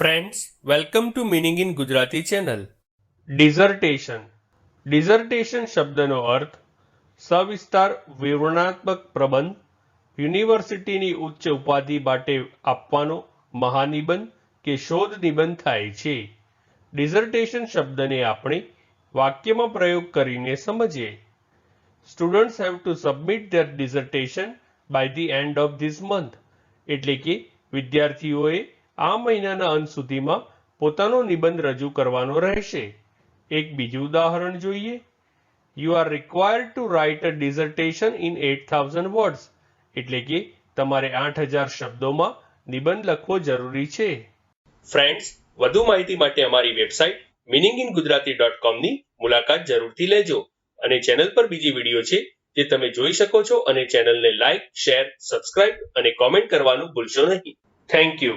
Friends welcome to meaning in Gujarati channel dissertation dissertation શબ્દનો અર્થ, સવિસ્તાર, વિવરણાત્મક પ્રબંધ, યુનિવર્સિટીની ઉચ્ચ ઉપાધિ માટે આપવાનો મહાનિબંધ કે શોધ નિબંધ થાય છે. ડિઝર્ટેશન શબ્દને આપણે વાક્યમાં પ્રયોગ કરીને સમજીએ. Students have to submit their dissertation by the end of this month એટલે કે વિદ્યાર્થીઓએ આ મહિનાના અંત સુધીમાં પોતાનો નિબંધ રજૂ કરવાનો રહેશે. એક બીજું ઉદાહરણ જોઈએ. You are required to write a dissertation in eight thousand words એટલે કે તમારે આઠ હજાર શબ્દોમાં નિબંધ લખવો જરૂરી છે. ફ્રેન્ડ્સ વધુ માહિતી માટે અમારી website meaning in Gujarati dot કોમની મુલાકાત જરૂરથી લેજો અને ચેનલ પર બીજી વીડિયો છે જે તમે જોઈ શકો છો અને ચેનલને લાઇક શેર સબસ્ક્રાઇબ અને કોમેન્ટ કરવાનું ભૂલશો નહીં. Thank you